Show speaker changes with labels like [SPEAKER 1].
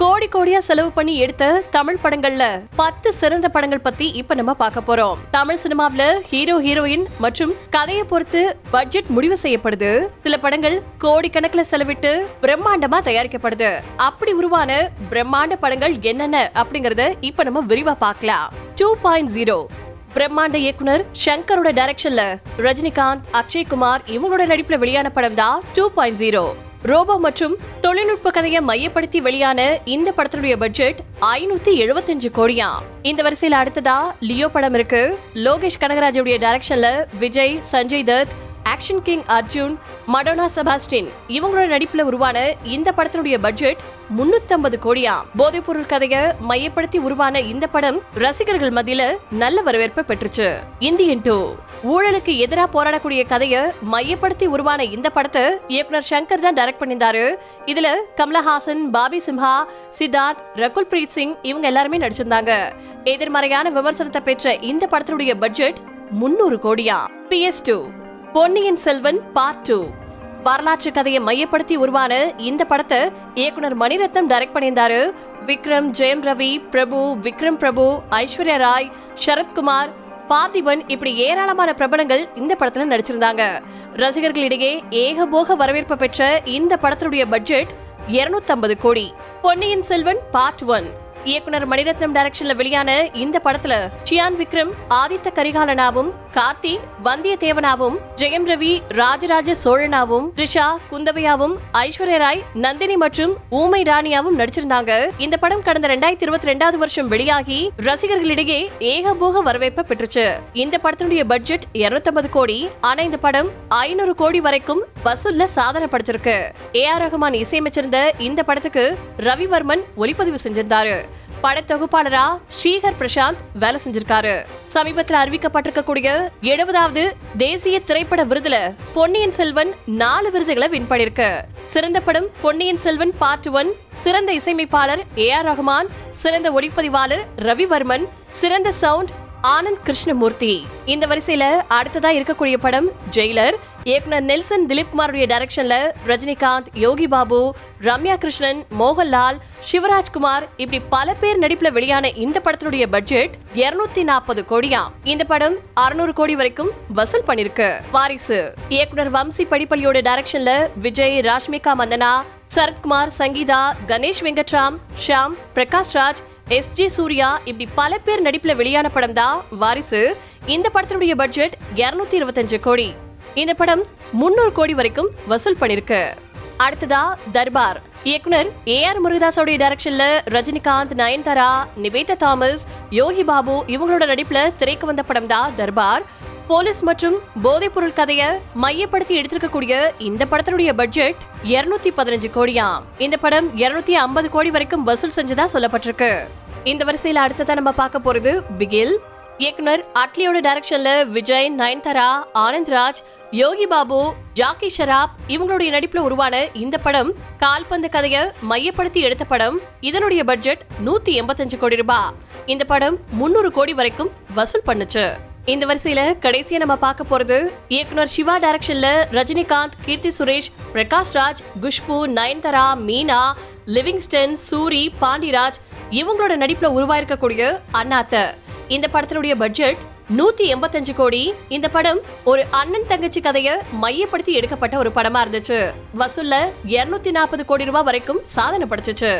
[SPEAKER 1] கோடி கோடியா செலவு பண்ணி எடுத்த தமிழ் படங்கள்ல பத்து சிறந்த படங்கள் பத்தி இப்ப நம்ம பார்க்க போறோம். தமிழ் சினிமாவில ஹீரோ ஹீரோயின் மற்றும் கதையை பொறுத்து பட்ஜெட் முடிவு செய்யப்படுது. சில படங்கள் கோடிக்கணக்கில் செலவிட்டு பிரம்மாண்டமா தயாரிக்கப்படுது. அப்படி உருவான பிரம்மாண்ட படங்கள் என்னென்ன அப்படிங்கறத இப்ப நம்ம விரிவா பார்க்கலாம். டூ பாயிண்ட் ஜீரோ பிரம்மாண்ட இயக்குனர் சங்கரோட டைரக்ஷன்ல ரஜினிகாந்த் அக்ஷய் குமார் இவங்களோட நடிப்புல வெளியான படம் தான் டூ பாயிண்ட் ஜீரோ ரோபோ மற்றும் தொழில்நுட்ப கதையை மையப்படுத்தி வெளியான இந்த படத்தினுடைய பட்ஜெட் ஐநூத்தி எழுபத்தஞ்சு கோடியா. இந்த வரிசையில அடுத்ததா லியோ படம் இருக்கு. லோகேஷ் கனகராஜுடைய டைரக்ஷன்ல விஜய் சஞ்சய் தத் ஆக்ஷன் கிங் அர்ஜுன் மடோனா செபாஸ்டின் இவங்களோட நடிப்புல உருவான இந்த படத்தினுடைய பட்ஜெட் முன்னூத்தம்பது கோடியா. போதைப் பொருள் கதையை மையப்படுத்தி உருவான இந்த படம் ரசிகர்கள் மத்தியில நல்ல வரவேற்பை பெற்றுச்சு. இந்தியன் டூ ஊழலுக்கு எதிராக போராடக்கூடிய கதையை மையப்படுத்தி உருவான இந்த படத்தை இயக்குனர் சங்கர் தான் டைரக்ட் பண்ணியிருந்தாரு. இதுல கமலஹாசன் பாபி சிம்ஹா சித்தார்த் ரகுல் பிரீத் சிங் இவங்க எல்லாருமே நடிச்சிருந்தாங்க. எதிர்மறையான விமர்சனத்தை பெற்ற இந்த படத்தினுடைய பட்ஜெட் முன்னூறு கோடியா. PS two Ponniyin Selvan part two வரலாற்று கதையை மையப்படுத்தி உருவான இந்த படத்தை இயக்குனர் மணிரத்னம் டைரக்ட் பண்ணியிருந்தாரு. விக்ரம் ஜெயம் ரவி பிரபு விக்ரம் பிரபு ஐஸ்வர்யா ராய் சரத்குமார் பார்த்திபன் இப்படி ஏராளமான பிரபலங்கள் இந்த படத்துல நடிச்சிருந்தாங்க. ரசிகர்களிடையே ஏகபோக வரவேற்பு பெற்ற இந்த படத்தினுடைய பட்ஜெட் 250 கோடி. பொன்னியின் செல்வன் பார்ட் ஒன் இயக்குனர் மணிரத்னம் டைரக்ஷன்ல வெளியான இந்த படத்துல சியான் விக்ரம் ஆதித்த கரிகாலனாவும் கார்த்தி வந்தியத்தேவனாவும் ஜெயம் ரவி ராஜராஜ சோழனாவும் ரிஷா குந்தவையாவும் ஐஸ்வர்யா ராய் நந்தினி மற்றும் ஊமை ராணியாவும் நடிச்சிருந்தாங்க. இந்த படம் கடந்த ரெண்டாயிரத்தி இருபத்தி ரெண்டாவது வருஷம் வெளியாகி ரசிகர்களிடையே ஏகபோக வரவேற்பை பெற்றுச்சு. இந்த படத்தினுடைய பட்ஜெட் 250 கோடி. ஆனா இந்த படம் ஐநூறு கோடி வரைக்கும் வசூல்ல சாதனை படைச்சிருக்கு. ஏ ஆர் ரகுமான் இசையமைச்சிருந்த இந்த படத்துக்கு ரவிவர்மன் ஒளிப்பதிவு செஞ்சிருந்தாரு. படத்தொகுப்பாளரா ஸ்ரீஹர் பிரசாந்த் வேலை செஞ்சிருக்காரு. சமீபத்துல அறிவிக்கப்பட்டிருக்கக்கூடிய எழுபதாவது தேசிய திரைப்பட விருதுல பொன்னியின் செல்வன் நாலு விருதுகளை வின் பண்ணிருக்கு சிறந்த படம் பொன்னியின் செல்வன் பார்ட் ஒன் சிறந்த இசையமைப்பாளர் ஏ ஆர் ரஹ்மான் சிறந்த ஒளிப்பதிவாளர் ரவிவர்மன் சிறந்த சவுண்ட் ஆனந்த் கிருஷ்ணமூர்த்தி. இந்த வரிசையில அடுத்ததா இருக்கக்கூடிய படம் ஜெயிலர் இயக்குனர் நெல்சன் திலீப்குமாருடைய டைரக்ஷன்ல ரஜினிகாந்த் யோகி பாபு ரம்யா கிருஷ்ணன் மோகன்லால் சிவராஜ்குமார் இப்படி பல பேர் நடிப்புல வெளியான இந்த படத்தினுடைய பட்ஜெட் 240 நாற்பது கோடியா இந்த படம் 600 கோடி வரைக்கும் வசூல் பண்ணிருக்கு. வாரிசு. இயக்குனர் வம்சி படிப்பள்ளியோட டைரக்ஷன்ல விஜய் ராஷ்மிகா மந்தனா சரத்குமார் சங்கீதா கணேஷ் வெங்கட்ராம் ஷியாம் பிரகாஷ் ராஜ் எஸ் ஜே சூர்யா இப்படி பல பேர் நடிப்புல வெளியான படம் தான் வாரிசு. இந்த படத்தினுடைய பட்ஜெட் 225 இருபத்தஞ்சு கோடி. இந்த படம் முன்னூறு கோடி வரைக்கும் வசூல் பண்ணிருக்கு. அடுத்ததா தர்பார். இயக்குனர் ஏ ஆர் முருகதாஸோடைய டைரக்ஷன்ல ரஜினிகாந்த் நயன்தாரா நிவேதா தாமஸ் யோகி பாபு இவங்களோட நடிப்புல திரைக்கு வந்த படம் தான் தர்பார். போலீஸ் மற்றும் போதைப் பொருள் கதையை மையப்படுத்தி எடுத்திருக்கக்கூடிய இந்த படத்தினுடைய பட்ஜெட் 215 பதினஞ்சு கோடியாம் இந்த படம் 250 ஐம்பது கோடி வரைக்கும் வசூல் செஞ்சதா சொல்லப்பட்டிருக்கு. இந்த வரிசையில அடுத்ததா நம்ம பார்க்க போறது பிகில். இயக்குனர் அட்லியோட டைரக்ஷன்ல விஜய் நயன்தாரா ஆனந்த் ராஜ் யோகி பாபு ஜாக்கி ஷராப் இவங்களுடைய நடிப்புல உருவான இந்த படம் கால்பந்து கதையை மையப்படுத்தி எடுத்த படம். இதனுடைய பட்ஜெட் நூத்தி எண்பத்தஞ்சு கோடி ரூபாய் இந்த படம் முன்னூறு கோடி வரைக்கும் வசூல் பண்ணுச்சு. இந்த வரிசையில கடைசியா நம்ம பார்க்க போறது இயக்குனர் சிவா டைரக்ஷன்ல ரஜினிகாந்த் கீர்த்தி சுரேஷ் பிரகாஷ் ராஜ் குஷ்பு நயன்தாரா மீனா லிவிங்ஸ்டன் சூரி பாண்டிராஜ் இவங்களோட நடிப்புல உருவாயிருக்கக்கூடிய அண்ணாத்த. இந்த படத்தினுடைய பட்ஜெட் நூத்தி எண்பத்தஞ்சு கோடி. இந்த படம் ஒரு அண்ணன் தங்கச்சி கதையை மையப்படுத்தி எடுக்கப்பட்ட ஒரு படமா இருந்துச்சு. வசூல்ல 240 நாற்பது கோடி ரூபாய் வரைக்கும் சாதனை படைச்சிச்சு.